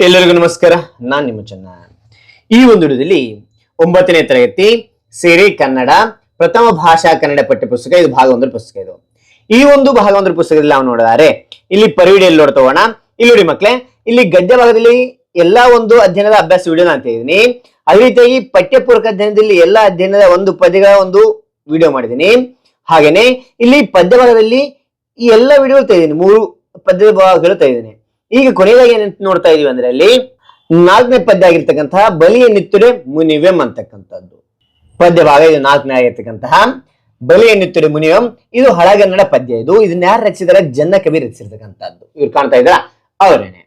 ಎಲ್ಲರಿಗೂ ನಮಸ್ಕಾರ, ನಾನ್ ನಿಮ್ಮ ಚೆನ್ನ. ಈ ಒಂದು ವಿಡಿಯೋದಲ್ಲಿ ಒಂಬತ್ತನೇ ತರಗತಿ, ಸೇರಿ ಕನ್ನಡ, ಪ್ರಥಮ ಭಾಷಾ ಕನ್ನಡ ಪಠ್ಯ ಪುಸ್ತಕ, ಇದು ಭಾಗ ಒಂದರ ಪುಸ್ತಕ ಇದು. ಈ ಒಂದು ಭಾಗ ಒಂದರ ಪುಸ್ತಕದಲ್ಲಿ ನಾವು ನೋಡಿದರೆ, ಇಲ್ಲಿ ಪರಿವಿಡಿಯಲ್ಲಿ ನೋಡ್ತಾ ಹೋಗೋಣ ಇಲ್ಲಿ ನೋಡಿ ಮಕ್ಳೇ, ಇಲ್ಲಿ ಗದ್ಯ ಭಾಗದಲ್ಲಿ ಎಲ್ಲಾ ಒಂದು ಅಧ್ಯಯನದ ಅಭ್ಯಾಸ ವಿಡಿಯೋ ನಾನು ಇದ್ದೀನಿ ಅದೇ ರೀತಿಯಾಗಿ ಪಠ್ಯಪೂರ್ವಕ ಅಧ್ಯಯನದಲ್ಲಿ ಎಲ್ಲಾ ಅಧ್ಯಯನದ ಒಂದು ಪದ್ಯಗಳ ಒಂದು ವಿಡಿಯೋ ಮಾಡಿದ್ದೀನಿ ಹಾಗೇನೆ, ಇಲ್ಲಿ ಪದ್ಯ ಭಾಗದಲ್ಲಿ ಈ ಎಲ್ಲ ವಿಡಿಯೋ ತೆಗೆದಿದ್ದೀನಿ. ಮೂರು ಪದ್ಯದ ಭಾಗಗಳು ತೆಗೆದಿದ್ದೀನಿ. ಈಗ ಕೊನೆಯದಾಗಿ ಏನ್ ನೋಡ್ತಾ ಇದೀವಿ ಅಂದ್ರೆ ಅಲ್ಲಿ ನಾಲ್ಕನೇ ಪದ್ಯ ಆಗಿರ್ತಕ್ಕಂತಹ ಬಲಿಯ ನಿತ್ತುರೆ ಮುನಿವೆಂ ಅಂತಕ್ಕಂಥದ್ದು. ಪದ್ಯ ಭಾಗ ಇದು ನಾಲ್ಕನೇ ಆಗಿರ್ತಕ್ಕಂತಹ ಬಲಿಯ ನಿತ್ತುರೆ ಮುನಿವೆಂ. ಇದು ಹಳಗನ್ನಡ ಪದ್ಯ ಇದು. ಇದನ್ನ ಯಾರು ರಚಿಸಿದಾರೆ ಜನ್ನ ಕವಿ ರಚಿಸಿರ್ತಕ್ಕಂಥದ್ದು. ಇವ್ರು ಕಾಣ್ತಾ ಇದ್ರ ಅವರೇನೆ.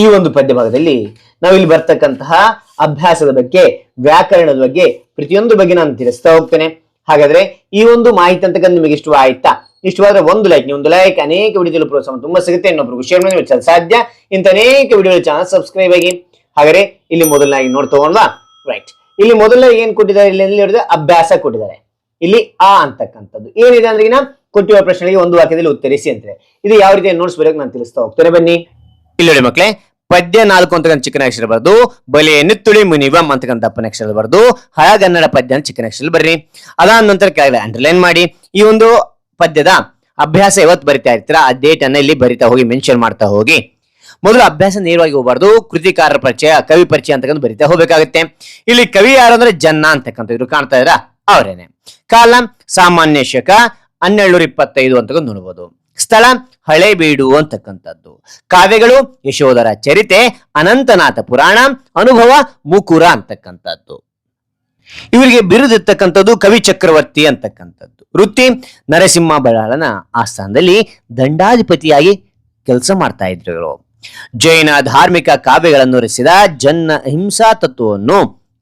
ಈ ಒಂದು ಪದ್ಯ ಭಾಗದಲ್ಲಿ ನಾವು ಇಲ್ಲಿ ಬರ್ತಕ್ಕಂತಹ ಅಭ್ಯಾಸದ ಬಗ್ಗೆ, ವ್ಯಾಕರಣದ ಬಗ್ಗೆ, ಪ್ರತಿಯೊಂದು ಬಗ್ಗೆ ನಾನು ತಿಳಿಸ್ತಾ ಹೋಗ್ತೇನೆ. ಹಾಗಾದ್ರೆ ಈ ಒಂದು ಮಾಹಿತಿ ಅಂತಕ್ಕಂಥ ನಿಮಗೆ ಇಷ್ಟವಾಯ್ತಾ ಇಷ್ಟವಾದ್ರೆ ಒಂದು ಲೈಕ್ ನೀವು ಒಂದು ಲೈಕ್ ಅನೇಕ ವಿಡಿಯೋದಲ್ಲಿ ಪ್ರೋತ್ಸಾಹ ತುಂಬಾ ಸಿಗುತ್ತೆ. ಇನ್ನೊಬ್ರು ಶೇರ್ ಮಾಡಿ ಚಾನಲ್ ಸಾಧ್ಯ? ಇಂಥ ಅನೇಕ ವಿಡಿಯೋ ಚಾನಲ್ ಸಬ್ಸ್ಕ್ರೈಬ್ ಆಗಿ. ಹಾಗಾದ್ರೆ ಇಲ್ಲಿ ಮೊದಲನಾಗಿ ನೋಡ್ ತಗೊಂಡ್ವಾ ರೈಟ್ ಇಲ್ಲಿ ಮೊದಲನೇ ಏನ್ ಕೊಟ್ಟಿದ್ದಾರೆ? ಇಲ್ಲಿ ಹೇಳಿದ್ರೆ ಅಭ್ಯಾಸ ಕೊಟ್ಟಿದ್ದಾರೆ. ಇಲ್ಲಿ ಆ ಅಂತಕ್ಕಂಥದ್ದು. ಏನಿದೆ ಅಂದ್ರೆ ಕೊಟ್ಟಿರುವ ಪ್ರಶ್ನೆಗೆ ಒಂದು ವಾಕ್ಯದಲ್ಲಿ ಉತ್ತರಿಸಿ ಅಂತಾರೆ ಇದು ಯಾವ ರೀತಿ ನೋಟ್ಸ್ ಬರೆಯೋಕೆ ನಾನು ತಿಳಿಸ್ತಾ ಹೋಗ್ತೇನೆ. ಬನ್ನಿ. ಇಲ್ಲಿ ನೋಡಿ ಮಕ್ಳೇ, ಪದ್ಯ ನಾಲ್ಕು ಅಂತಕ್ಕಂಥ ಚಿಕ್ಕನ ಅಕ್ಷರ ಬರ್ದು, ಬಲೆಯನ್ನು ತುಳಿ ಮುನಿವಂ ಅಂತಕ್ಕಂಥ ದಪ್ಪನ ಅಕ್ಷರ ಬರ್ದು ಹಳಗನ್ನಡ ಪದ್ಯ ಅಂತ ಚಿಕ್ಕನ ಅಕ್ಷರ ಬರ್ರಿ. ಅದಾದ ನಂತರ ಕೆಳಗಡೆ ಅಂಡರ್ಲೈನ್ ಮಾಡಿ. ಈ ಒಂದು ಪದ್ಯದ ಅಭ್ಯಾಸ ಯಾವತ್ತು ಬರಿತಾ ಇರ್ತೀರಾ, ಆ ಡೇಟ್ ಅನ್ನ ಇಲ್ಲಿ ಬರಿತಾ ಹೋಗಿ ಮೆನ್ಷನ್ ಮಾಡ್ತಾ ಹೋಗಿ. ಮೊದಲು ಅಭ್ಯಾಸ ನೇರವಾಗಿ ಹೋಗಬಾರ್ದು, ಕೃತಿಕಾರರ ಪರಿಚಯ, ಕವಿ ಪರಿಚಯ ಅಂತಕ್ಕಂಥ ಬರಿತಾ ಹೋಗ್ಬೇಕಾಗುತ್ತೆ. ಇಲ್ಲಿ ಕವಿ ಯಾರು ಅಂದ್ರೆ ಜನ್ನ ಅಂತಕ್ಕಂಥ ಇದ್ರು ಕಾಣ್ತಾ ಇದ್ರ? ಅವರೇನೆ. ಕಾಲ, ಸಾಮಾನ್ಯ ಶಕ ಹನ್ನೆರಡು ಇಪ್ಪತ್ತೈದು ಅಂತಕ್ಕಂಥ ನೋಡ್ಬೋದು. ಸ್ಥಳ ಹಳೇಬೀಡು ಅಂತಕ್ಕಂಥದ್ದು. ಕಾವ್ಯಗಳು ಯಶೋಧರ ಚರಿತೆ, ಅನಂತನಾಥ ಪುರಾಣ, ಅನುಭವ, ಮುಕುರ ಅಂತಕ್ಕಂಥದ್ದು. ಇವರಿಗೆ ಬಿರುದಿರ್ತಕ್ಕಂಥದ್ದು ಕವಿ ಚಕ್ರವರ್ತಿ ಅಂತಕ್ಕಂಥದ್ದು. ವೃತ್ತಿ ನರಸಿಂಹ ಬಳ್ಳಾಳನ ಆಸ್ಥಾನದಲ್ಲಿ ದಂಡಾಧಿಪತಿಯಾಗಿ ಕೆಲಸ ಮಾಡ್ತಾ ಇದ್ರು ಇವರು. ಜೈನ ಧಾರ್ಮಿಕ ಕಾವ್ಯಗಳನ್ನು ರಚಿಸಿದ ಜನ್ನ ಹಿಂಸಾ ತತ್ವವನ್ನು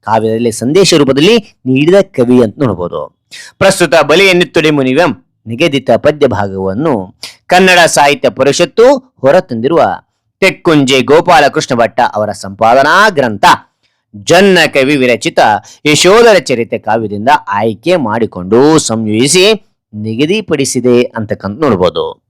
ಕಾವ್ಯದಲ್ಲಿ ಸಂದೇಶ ರೂಪದಲ್ಲಿ ನೀಡಿದ ಕವಿ ಅಂತ ನೋಡಬಹುದು ಪ್ರಸ್ತುತ ಬಲಿ ಎನ್ನುತ್ತೊಡೆ ಮುನಿವಂ ನಿಗದಿತ ಪದ್ಯ ಭಾಗವನ್ನು ಕನ್ನಡ ಸಾಹಿತ್ಯ ಪರಿಷತ್ತು ಹೊರತಂದಿರುವ ತೆಕ್ಕುಂಜೆ ಗೋಪಾಲಕೃಷ್ಣ ಭಟ್ಟ ಅವರ ಸಂಪಾದನಾ ಗ್ರಂಥ ಜನ್ನ ಕವಿ ವಿರಚಿತ ಯಶೋಧರ ಚರಿತೆ ಕಾವ್ಯದಿಂದ ಆಯ್ಕೆ ಮಾಡಿಕೊಂಡು ಸಂಯೋಜಿಸಿ ನಿಗದಿಪಡಿಸಿದೆ ಅಂತಕ್ಕಂತ ನೋಡ್ಬೋದು.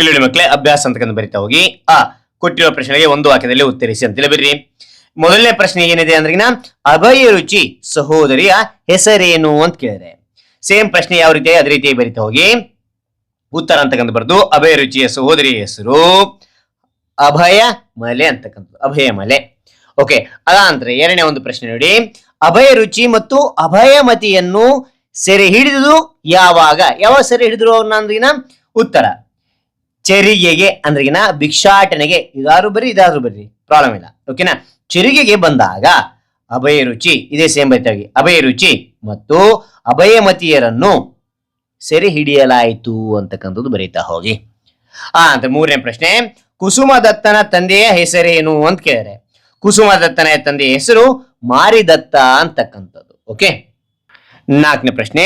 ಇಲ್ಲಿ ಮಕ್ಕಳೇ, ಅಭ್ಯಾಸ ಅಂತಕ್ಕಂಥ ಬರಿತಾ ಹೋಗಿ. ಆ, ಕೊಟ್ಟಿರುವ ಪ್ರಶ್ನೆಗೆ ಒಂದು ವಾಕ್ಯದಲ್ಲಿ ಉತ್ತರಿಸಿ ಅಂತೇಳಿ ಬರ್ರಿ ಮೊದಲನೇ ಪ್ರಶ್ನೆ ಏನಿದೆ ಅಂದ್ರಿಗಿನ ಅಭಯ ರುಚಿ ಸಹೋದರಿಯ ಹೆಸರೇನು ಅಂತ ಕೇಳಿದ್ರೆ. ಸೇಮ್ ಪ್ರಶ್ನೆ ಯಾವ ರೀತಿ, ಅದೇ ರೀತಿ ಬರಿತಾ ಹೋಗಿ. ಉತ್ತರ ಅಂತಕ್ಕಂಥ ಬರ್ದು, ಅಭಯ ರುಚಿಯ ಸಹೋದರಿಯ ಹೆಸರು ಅಭಯ ಮಲೆ ಅಂತಕ್ಕಂಥದ್ದು ಅಭಯ ಮಲೆ. ಓಕೆ ಅದಾಂತರ ಎರಡನೇ ಒಂದು ಪ್ರಶ್ನೆ ನೋಡಿ. ಅಭಯ ರುಚಿ ಮತ್ತು ಅಭಯಮತಿಯನ್ನು ಸೆರೆ ಹಿಡಿದುದು ಯಾವಾಗ? ಯಾವಾಗ ಸೆರೆ ಹಿಡಿದ್ರು ಅವ್ರನ್ನ ಅಂದ್ರಿಗಿನ ಉತ್ತರ. ಚೆರಿಗೆಗೆ ಅಂದ್ರಿಗಿನ ಭಿಕ್ಷಾಟನೆಗೆ. ಇದಾದ್ರು ಬರ್ರಿ ಇದಾದ್ರು ಬರ್ರಿ. ಪ್ರಾಬ್ಲಮ್ ಇಲ್ಲ. ಓಕೆನಾ ಚೆರಿಗೆಗೆ ಬಂದಾಗ ಅಭಯ ರುಚಿ, ಇದೇ ಸೇಮ್ ಬೈತಾಗಿ. ಅಭಯ ರುಚಿ ಮತ್ತು ಅಭಯಮತಿಯರನ್ನು ಸೆರೆ ಹಿಡಿಯಲಾಯಿತು ಅಂತಕ್ಕಂಥದ್ದು ಬರೀತಾ ಹೋಗಿ. ಆ ಅಂತ ಮೂರನೇ ಪ್ರಶ್ನೆ, ಕುಸುಮದತ್ತನ ತಂದೆಯ ಹೆಸರೇನು ಅಂತ ಕೇಳಿದ್ರೆ? ಕುಸುಮದತ್ತನ ತಂದೆಯ ಹೆಸರು ಮಾರಿದತ್ತ ಅಂತಕ್ಕಂಥದ್ದು. ಓಕೆ ನಾಲ್ಕನೇ ಪ್ರಶ್ನೆ,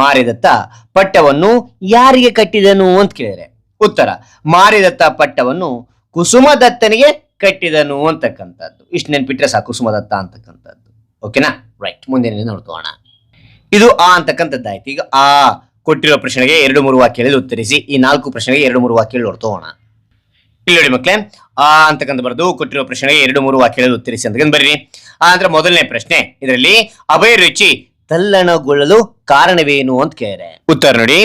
ಮಾರಿದತ್ತ ಪಟ್ಟವನ್ನು ಯಾರಿಗೆ ಕಟ್ಟಿದನು ಅಂತ ಕೇಳಿದರೆ? ಉತ್ತರ, ಮಾರಿದತ್ತ ಪಟ್ಟವನ್ನು ಕುಸುಮದತ್ತನಿಗೆ ಕಟ್ಟಿದನು ಅಂತಕ್ಕಂಥದ್ದು. ಇಷ್ಟು ನೆನ್ಪಿಟ್ರೆ ಸಾಕು, ಕುಸುಮದತ್ತ ಅಂತಕ್ಕಂಥದ್ದು. ಓಕೆನಾ ರೈಟ್ ಮುಂದಿನ ನೋಡ್ಕೋಣ ಇದು ಆ ಅಂತಕ್ಕಂಥದ್ದಾಯ್ತು. ಈಗ ಆ ಕೊಟ್ಟಿರೋ ಪ್ರಶ್ನೆಗೆ ಎರಡು ಮೂರು ವಾಕ್ಯಗಳಲ್ಲಿ ಉತ್ತರಿಸಿ, ಈ ನಾಲ್ಕು ಪ್ರಶ್ನೆಗೆ ಎರಡು ಮೂರು ವಾಕ್ಯಗಳು ನೋಡ್ಕೋಣ ಇಲ್ಲಿ ನೋಡಿ ಮಕ್ಕಳೇ, ಆ, ಅಂತಕ್ಕಂಥ ಬರೆದು ಕೊಟ್ಟಿರೋ ಪ್ರಶ್ನೆಗೆ ಎರಡು ಮೂರು ವಾಕ್ಯಗಳಲ್ಲಿ ಉತ್ತರಿಸಿ ಅಂತಕ್ಕಂಥ ಬರೀರಿ ಅಂದ್ರೆ ಮೊದಲನೇ ಪ್ರಶ್ನೆ, ಇದರಲ್ಲಿ ಅಭಯ ರುಚಿ ತಲ್ಲಣಗೊಳ್ಳಲು ಕಾರಣವೇನು ಅಂತ ಕೇಳಿದ್ರೆ ಉತ್ತರ ನೋಡಿ,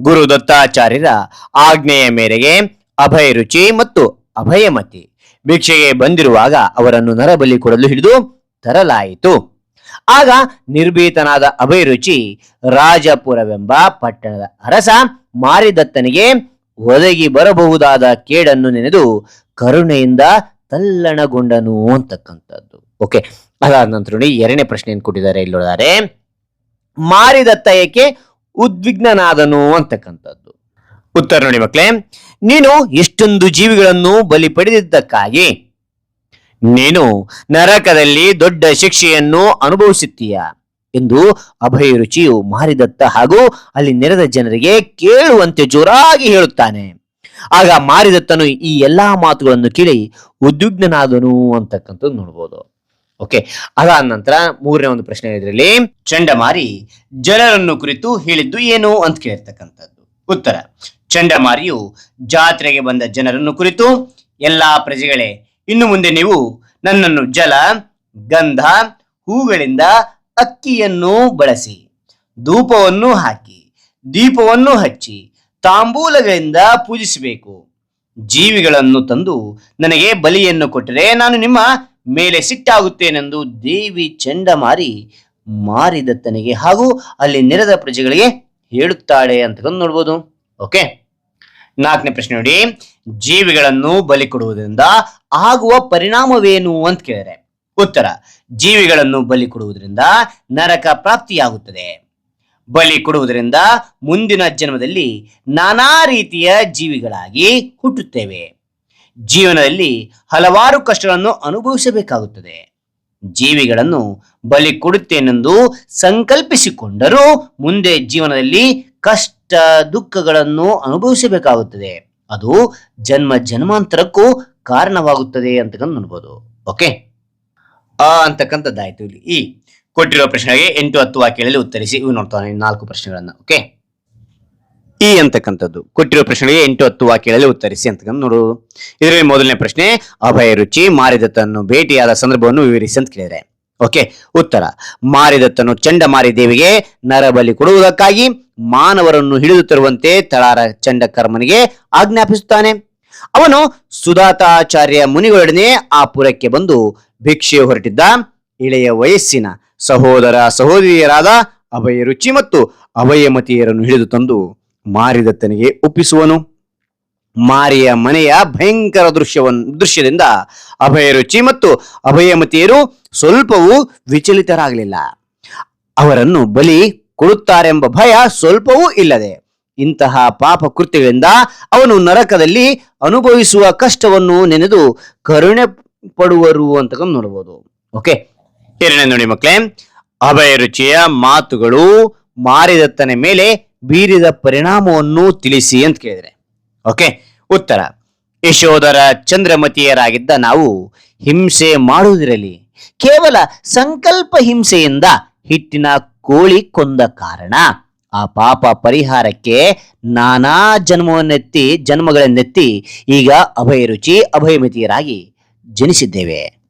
ಗುರು ದತ್ತಾಚಾರ್ಯರ ಆಜ್ಞೆಯ ಮೇರೆಗೆ ಅಭಯ ರುಚಿ ಮತ್ತು ಅಭಯಮತಿ ಭಿಕ್ಷೆಗೆ ಬಂದಿರುವಾಗ ಅವರನ್ನು ನರಬಲಿ ಕೊಡಲು ಹಿಡಿದು ತರಲಾಯಿತು. ಆಗ ನಿರ್ಭೀತನಾದ ಅಭಯರುಚಿ ರಾಜಪುರವೆಂಬ ಪಟ್ಟಣದ ಅರಸ ಮಾರಿದತ್ತನಿಗೆ ಒದಗಿ ಬರಬಹುದಾದ ಕೇಡನ್ನು ನೆನೆದು ಕರುಣೆಯಿಂದ ತಲ್ಲಣಗೊಂಡನು ಅಂತಕ್ಕಂಥದ್ದು. ಓಕೆ ಅದಾದ ನಂತರ ನೋಡಿ ಎರಡನೇ ಪ್ರಶ್ನೆ ಏನ್ ಕೊಟ್ಟಿದ್ದಾರೆ ಇಲ್ಲಿ ಮಾರಿದತ್ತ ಏಕೆ ಉದ್ವಿಗ್ನನಾದನು ಅಂತಕ್ಕಂಥದ್ದು. ಉತ್ತರ ನೋಡಿ ಮಕ್ಕಳೇ, ನೀನು ಎಷ್ಟೊಂದು ಜೀವಿಗಳನ್ನು ಬಲಿ ಪಡೆದಿದ್ದಕ್ಕಾಗಿ ನೀನು ನರಕದಲ್ಲಿ ದೊಡ್ಡ ಶಿಕ್ಷೆಯನ್ನು ಅನುಭವಿಸುತ್ತೀಯ ಎಂದು ಅಭಯ ರುಚಿಯು ಮಾರಿದತ್ತ ಹಾಗೂ ಅಲ್ಲಿ ನೆರೆದ ಜನರಿಗೆ ಕೇಳುವಂತೆ ಜೋರಾಗಿ ಹೇಳುತ್ತಾನೆ. ಆಗ ಮಾರಿದತ್ತನು ಈ ಎಲ್ಲಾ ಮಾತುಗಳನ್ನು ಕೇಳಿ ಉದ್ವಿಗ್ನನಾದನು ಅಂತಕ್ಕಂಥದ್ದು ನೋಡ್ಬೋದು. ಓಕೆ, ಅದಾದ ನಂತರ ಮೂರನೇ ಒಂದು ಪ್ರಶ್ನೆ ಇದರಲ್ಲಿ ಚಂಡಮಾರಿ ಜನರನ್ನು ಕುರಿತು ಹೇಳಿದ್ದು ಏನು ಅಂತ ಕೇಳಿರ್ತಕ್ಕಂಥದ್ದು. ಉತ್ತರ ಚಂಡಮಾರಿಯು ಜಾತ್ರೆಗೆ ಬಂದ ಜನರನ್ನು ಕುರಿತು, ಎಲ್ಲಾ ಪ್ರಜೆಗಳೇ, ಇನ್ನು ಮುಂದೆ ನೀವು ನನ್ನನ್ನು ಜಲ, ಗಂಧ, ಹೂಗಳಿಂದ ಅಕ್ಕಿಯನ್ನು ಬಳಸಿ, ಧೂಪವನ್ನು ಹಾಕಿ, ದೀಪವನ್ನು ಹಚ್ಚಿ, ತಾಂಬೂಲಗಳಿಂದ ಪೂಜಿಸಬೇಕು. ಜೀವಿಗಳನ್ನು ತಂದು ನನಗೆ ಬಲಿಯನ್ನು ಕೊಟ್ಟರೆ ನಾನು ನಿಮ್ಮ ಮೇಲೆ ಸಿಟ್ಟಾಗುತ್ತೇನೆಂದು ದೇವಿ ಚಂಡಮಾರಿ ಮಾರಿದತ್ತನಿಗೆ ಹಾಗೂ ಅಲ್ಲಿ ನೆರೆದ ಪ್ರಜೆಗಳಿಗೆ ಹೇಳುತ್ತಾಳೆ ಅಂತ ನೋಡ್ಬೋದು. ಓಕೆ? ನಾಲ್ಕನೇ ಪ್ರಶ್ನೆ ನೋಡಿ. ಜೀವಿಗಳನ್ನು ಬಲಿ ಕೊಡುವುದರಿಂದ ಆಗುವ ಪರಿಣಾಮವೇನು ಅಂತ ಕೇಳಿದ್ರೆ ಉತ್ತರ, ಜೀವಿಗಳನ್ನು ಬಲಿ ಕೊಡುವುದರಿಂದ ನರಕ ಪ್ರಾಪ್ತಿಯಾಗುತ್ತದೆ. ಬಲಿ ಕೊಡುವುದರಿಂದ ಮುಂದಿನ ಜನ್ಮದಲ್ಲಿ ನಾನಾ ರೀತಿಯ ಜೀವಿಗಳಾಗಿ ಹುಟ್ಟುತ್ತೇವೆ. ಜೀವನದಲ್ಲಿ ಹಲವಾರು ಕಷ್ಟಗಳನ್ನು ಅನುಭವಿಸಬೇಕಾಗುತ್ತದೆ. ಜೀವಿಗಳನ್ನು ಬಲಿ ಕೊಡುತ್ತೇನೆಂದು ಸಂಕಲ್ಪಿಸಿಕೊಂಡರೂ ಮುಂದೆ ಜೀವನದಲ್ಲಿ ಕಷ್ಟ, ದುಃಖಗಳನ್ನು ಅನುಭವಿಸಬೇಕಾಗುತ್ತದೆ. ಅದು ಜನ್ಮ ಜನ್ಮಾಂತರಕ್ಕೂ ಕಾರಣವಾಗುತ್ತದೆ ಅಂತ ನೋಡ್ಬೋದು. ಓಕೆ ಆ ಅಂತಕ್ಕಂಥದ್ದಾಯ್ತು ಇಲ್ಲಿ. ಈ ಕೊಟ್ಟಿರುವ ಪ್ರಶ್ನೆಗೆ ಎಂಟು ಹತ್ತು ವಾಕ್ಯಗಳಲ್ಲಿ ಉತ್ತರಿಸಿ ಇವು ನೋಡ್ತಾನೆ ನಾಲ್ಕು ಪ್ರಶ್ನೆಗಳನ್ನ ಓಕೆ ಈ ಅಂತಕ್ಕಂಥದ್ದು, ಕೊಟ್ಟಿರುವ ಪ್ರಶ್ನೆಗೆ ಎಂಟು ಹತ್ತು ವಾಕ್ಯಗಳಲ್ಲಿ ಉತ್ತರಿಸಿ ಅಂತಕ್ಕಂಥ ನೋಡು. ಇದರಲ್ಲಿ ಮೊದಲನೇ ಪ್ರಶ್ನೆ, ಅಭಯ ರುಚಿ, ಮಾರಿದತ್ತನ್ನು ಭೇಟಿಯಾದ ಸಂದರ್ಭವನ್ನು ವಿವರಿಸಿ ಅಂತ ಕೇಳಿದರೆ ಓಕೆ ಉತ್ತರ ಮಾರಿದತ್ತನು ಚಂಡಮಾರಿ ದೇವಿಗೆ ನರಬಲಿ ಕೊಡುವುದಕ್ಕಾಗಿ ಮಾನವರನ್ನು ಹಿಡಿದು ತರುವಂತೆ ತಳಾರ ಚಂಡಕರ್ಮನಿಗೆ ಆಜ್ಞಾಪಿಸುತ್ತಾನೆ. ಅವನು ಸುಧಾತಾಚಾರ್ಯ ಮುನಿಗಳೊಡನೆ ಆ ಪುರಕ್ಕೆ ಬಂದು ಭಿಕ್ಷೆ ಹೊರಟಿದ್ದ ಇಳೆಯ ವಯಸ್ಸಿನ ಸಹೋದರ ಸಹೋದರಿಯರಾದ ಅಭಯ ರುಚಿ ಮತ್ತು ಅಭಯಮತಿಯರನ್ನು ಹಿಡಿದು ತಂದು ಮಾರಿದತ್ತನಿಗೆ ಒಪ್ಪಿಸುವನು. ಮಾರಿಯ ಮನೆಯ ಭಯಂಕರ ದೃಶ್ಯವನ್ನು ದೃಶ್ಯದಿಂದ ಅಭಯ ರುಚಿ ಮತ್ತು ಅಭಯಮತಿಯರು ಸ್ವಲ್ಪವೂ ವಿಚಲಿತರಾಗಲಿಲ್ಲ. ಅವರನ್ನು ಬಲಿ ಕೊಡುತ್ತಾರೆಂಬ ಭಯ ಸ್ವಲ್ಪವೂ ಇಲ್ಲದೆ ಇಂತಹ ಪಾಪ ಕೃತ್ಯಗಳಿಂದ ಅವನು ನರಕದಲ್ಲಿ ಅನುಭವಿಸುವ ಕಷ್ಟವನ್ನು ನೆನೆದು ಕರುಣೆ ಪಡುವರು ಅಂತ ನೋಡಬಹುದು ಓಕೆ ಎರಡನೇ ನೋಡಿ ಮಕ್ಕಳೇ ಅಭಯ ರುಚಿಯ ಮಾತುಗಳು ಮಾರಿದತ್ತನ ಮೇಲೆ ಬೀರಿದ ಪರಿಣಾಮವನ್ನು ತಿಳಿಸಿ ಅಂತ ಕೇಳಿದ್ರೆ. ಓಕೆ ಉತ್ತರ, ಯಶೋಧರ ಚಂದ್ರಮತಿಯರಾಗಿದ್ದ ನಾವು ಹಿಂಸೆ ಮಾಡುವುದಿರಲಿ. ಕೇವಲ ಸಂಕಲ್ಪ ಹಿಂಸೆಯಿಂದ ಹಿಟ್ಟಿನ ಕೋಳಿ ಕೊಂದ ಕಾರಣ. ಆ ಪಾಪ ಪರಿಹಾರಕ್ಕೆ ನಾನಾ ಜನ್ಮವನ್ನೆತ್ತಿ, ಜನ್ಮಗಳನ್ನೆತ್ತಿ ಈಗ ಅಭಯ ರುಚಿ, ಅಭಯಮತಿಯರಾಗಿ ಜನಿಸಿದ್ದೇವೆ.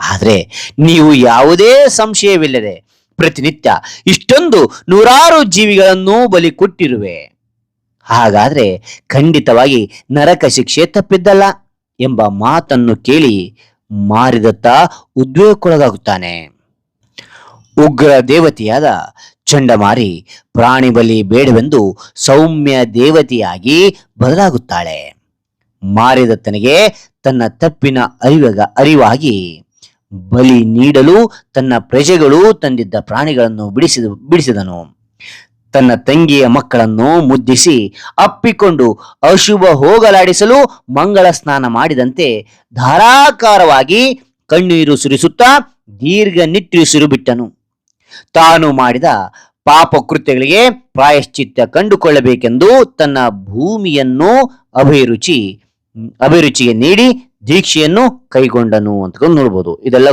ಆದರೆ ನೀವು ಯಾವುದೇ ಸಂಶಯವಿಲ್ಲದೆ ಪ್ರತಿನಿತ್ಯ ಇಷ್ಟೊಂದು ನೂರಾರು ಜೀವಿಗಳನ್ನು ಬಲಿ ಕೊಟ್ಟಿರುವೆ. ಹಾಗಾದರೆ ಖಂಡಿತವಾಗಿ ನರಕ ಶಿಕ್ಷೆ ತಪ್ಪಿದ್ದಲ್ಲ ಎಂಬ ಮಾತನ್ನು ಕೇಳಿ ಮಾರಿದತ್ತ ಉದ್ವೇಗಕ್ಕೊಳಗಾಗುತ್ತಾನೆ. ಉಗ್ರ ದೇವತೆಯಾದ ಚಂಡಮಾರಿ ಪ್ರಾಣಿ ಬಲಿ ಬೇಡವೆಂದು ಸೌಮ್ಯ ದೇವತೆಯಾಗಿ ಬದಲಾಗುತ್ತಾಳೆ ಮಾರಿದತ್ತನಿಗೆ ತನ್ನ ತಪ್ಪಿನ ಅರಿವಾಗ, ಅರಿವಾಗಿ ಬಲಿ ನೀಡಲು ತನ್ನ ಪ್ರಜೆಗಳು ತಂದಿದ್ದ ಪ್ರಾಣಿಗಳನ್ನು ಬಿಡಿಸಿದ, ಬಿಡಿಸಿದನು. ತನ್ನ ತಂಗಿಯ ಮಕ್ಕಳನ್ನು ಮುದ್ದಿಸಿ ಅಪ್ಪಿಕೊಂಡು ಅಶುಭ ಹೋಗಲಾಡಿಸಲು ಮಂಗಳ ಸ್ನಾನ ಮಾಡಿದಂತೆ ಧಾರಾಕಾರವಾಗಿ ಕಣ್ಣೀರು ಸುರಿಸುತ್ತಾ ದೀರ್ಘ ನಿಟ್ಟುಸಿರು ಬಿಟ್ಟನು ತಾನು ಮಾಡಿದ ಪಾಪ ಕೃತ್ಯಗಳಿಗೆ ಪ್ರಾಯಶ್ಚಿತ್ತ ಕಂಡುಕೊಳ್ಳಬೇಕೆಂದು ತನ್ನ ಭೂಮಿಯನ್ನು ಅಭಿರುಚಿ ಅಭಿರುಚಿಗೆ ನೀಡಿ ದೀಕ್ಷೆಯನ್ನು ಕೈಗೊಂಡನು ಅಂತ ನೋಡ್ಬೋದು. ಇದೆಲ್ಲ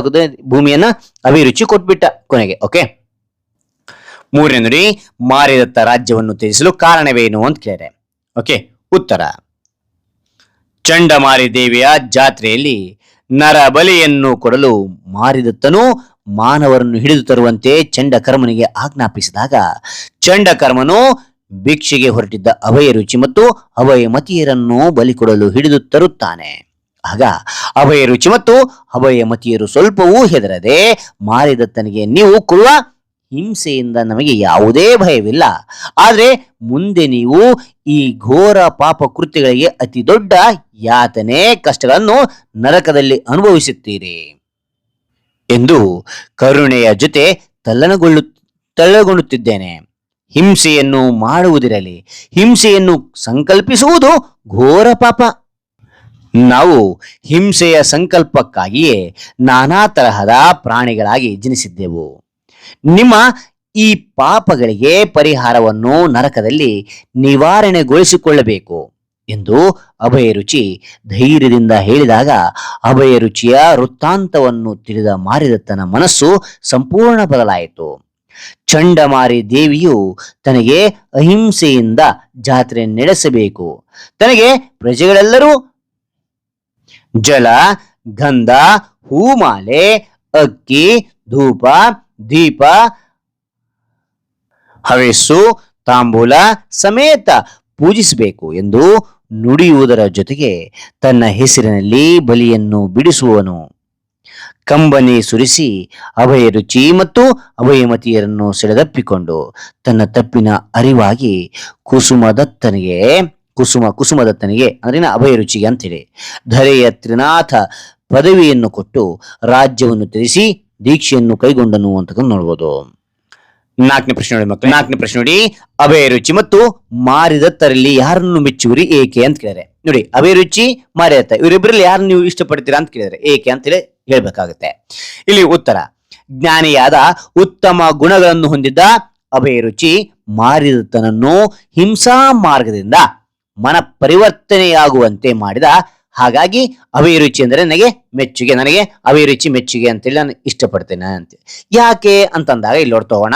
ಭೂಮಿಯನ್ನ ಅಭಿರುಚಿ ಕೊಟ್ಬಿಟ್ಟ ಕೊನೆಗೆ ಓಕೆ ಮೂರನೇ ನುಡಿ, ಮಾರಿದತ್ತ ರಾಜ್ಯವನ್ನು ತ್ಯಜಿಸಲು ಕಾರಣವೇನು ಅಂತ ಕೇಳಿದೆ. ಓಕೆ ಉತ್ತರ. ಚಂಡಮಾರಿ ದೇವಿಯ ಜಾತ್ರೆಯಲ್ಲಿ ನರ ಬಲಿಯನ್ನು ಕೊಡಲು ಮಾರಿದತ್ತನು, ಮಾನವರನ್ನು ಹಿಡಿದು ತರುವಂತೆ ಚಂಡಕರ್ಮನಿಗೆ ಆಜ್ಞಾಪಿಸಿದಾಗ, ಚಂಡಕರ್ಮನು ಭಿಕ್ಷೆಗೆ ಹೊರಟಿದ್ದ ಅಭಯ ರುಚಿ ಮತ್ತು ಅಭಯ ಮತಿಯರನ್ನು ಬಲಿಕೊಡಲು ಹಿಡಿದು ತರುತ್ತಾನೆ. ಆಗ ಅಭಯ ರುಚಿ ಮತ್ತು ಅಭಯ ಮತಿಯರು ಸ್ವಲ್ಪವೂ ಹೆದರದೆ ಮಾರಿದತ್ತನಿಗೆ, ನೀವು ಕೊಡುವ ಹಿಂಸೆಯಿಂದ ನಮಗೆ ಯಾವುದೇ ಭಯವಿಲ್ಲ. ಆದರೆ ಮುಂದೆ ನೀವು ಈ ಘೋರ ಪಾಪ ಕೃತ್ಯಗಳಿಗೆ ಅತಿ ದೊಡ್ಡ ಯಾತನೆ, ಕಷ್ಟಗಳನ್ನು ನರಕದಲ್ಲಿ ಅನುಭವಿಸುತ್ತೀರಿ ಎಂದು ಕರುಣೆಯ ಜೊತೆ ತಲ್ಲಣಗೊಳ್ಳು ತಳ್ಳಗೊಳ್ಳುತ್ತಿದ್ದೇನೆ. ಹಿಂಸೆಯನ್ನು ಮಾಡುವುದಿರಲಿ, ಹಿಂಸೆಯನ್ನು ಸಂಕಲ್ಪಿಸುವುದು ಘೋರ ಪಾಪ. ನಾವು ಹಿಂಸೆಯ ಸಂಕಲ್ಪಕ್ಕಾಗಿಯೇ ನಾನಾ ತರಹದ ಪ್ರಾಣಿಗಳಾಗಿ ಜನಿಸಿದ್ದೆವು. ನಿಮ್ಮ ಈ ಪಾಪಗಳಿಗೆ ಪರಿಹಾರವನ್ನು ನರಕದಲ್ಲಿ ನಿವಾರಣೆಗೊಳಿಸಿಕೊಳ್ಳಬೇಕು ಎಂದು ಅಭಯ ರುಚಿ ಧೈರ್ಯದಿಂದ ಹೇಳಿದಾಗ ಅಭಯ ರುಚಿಯ ವೃತ್ತಾಂತವನ್ನು ತಿಳಿದ ಮಾರಿದತ್ತನ ಮನಸ್ಸು ಸಂಪೂರ್ಣ ಬದಲಾಯಿತು. ಚಂಡಮಾರಿ ದೇವಿಯು ತನಗೆ ಅಹಿಂಸೆಯಿಂದ ಜಾತ್ರೆ ನಡೆಸಬೇಕು. ತನಗೆ ಪ್ರಜೆಗಳೆಲ್ಲರೂ ಜಲ, ಗಂಧ, ಹೂಮಾಲೆ, ಅಕ್ಕಿ, ಧೂಪ, ದೀಪ, ಹವೆಸ್ಸು, ತಾಂಬೂಲ ಸಮೇತ ಪೂಜಿಸಬೇಕು ಎಂದು ನುಡಿಯುವುದರ ಜೊತೆಗೆ ತನ್ನ ಹೆಸರಿನಲ್ಲಿ ಬಲಿಯನ್ನು ಬಿಡಿಸುವನು. ಕಂಬನಿ ಸುರಿಸಿ ಅಭಯ ರುಚಿ ಮತ್ತು ಅಭಯಮತಿಯರನ್ನು ಸೆಳೆದಪ್ಪಿಕೊಂಡು ತನ್ನ ತಪ್ಪಿನ ಅರಿವಾಗಿ ಕುಸುಮದತ್ತನಿಗೆ ಕುಸುಮ ಕುಸುಮದತ್ತನಿಗೆ ಅಂದ್ರೆ ಅಭಯ ರುಚಿಗೆ ಅಂತೇಳಿ ಧರೆಯ ತ್ರಿನಾಥ ಪದವಿಯನ್ನು ಕೊಟ್ಟು ರಾಜ್ಯವನ್ನು ತಿಳಿಸಿ ದೀಕ್ಷೆಯನ್ನು ಕೈಗೊಂಡನು ಅಂತಕ್ಕಂಥ ನೋಡ್ಬೋದು. ನಾಲ್ಕನೇ ಪ್ರಶ್ನೆ ನೋಡಿ ಮಕ್ಕಳು. ನಾಲ್ಕನೇ ಪ್ರಶ್ನೆ ನೋಡಿ. ಅಭಯ ರುಚಿ ಮತ್ತು ಮಾರಿದತ್ತರಲ್ಲಿ ಯಾರನ್ನು ಮೆಚ್ಚುವರಿ ಏಕೆ ಅಂತ ಕೇಳಿದ್ರೆ. ನೋಡಿ ಅಭಯ ರುಚಿ ಮಾರಿದತ್ತ ಇವರಿಬ್ಬರಲ್ಲಿ ಯಾರನ್ನು ನೀವು ಇಷ್ಟಪಡ್ತೀರಾ ಅಂತ ಕೇಳಿದ್ರೆ ಏಕೆ ಅಂತೇಳಿ ಹೇಳ್ಬೇಕಾಗುತ್ತೆ. ಇಲ್ಲಿ ಉತ್ತರ. ಜ್ಞಾನಿಯಾದ ಉತ್ತಮ ಗುಣಗಳನ್ನು ಹೊಂದಿದ್ದ ಅಭಿರುಚಿ ಮಾರಿದ ತನನ್ನು ಹಿಂಸಾ ಮಾರ್ಗದಿಂದ ಮನ ಪರಿವರ್ತನೆಯಾಗುವಂತೆ ಮಾಡಿದ ಹಾಗಾಗಿ ಅಭಿರುಚಿ ಅಂದ್ರೆ ನನಗೆ ಮೆಚ್ಚುಗೆ, ನನಗೆ ಅಭಿರುಚಿ ಮೆಚ್ಚುಗೆ ಅಂತೇಳಿ ನಾನು ಇಷ್ಟಪಡ್ತೇನೆ ಅಂತ. ಯಾಕೆ ಅಂತಂದಾಗ ಇಲ್ಲಿ ನೋಡ್ತೋಗೋಣ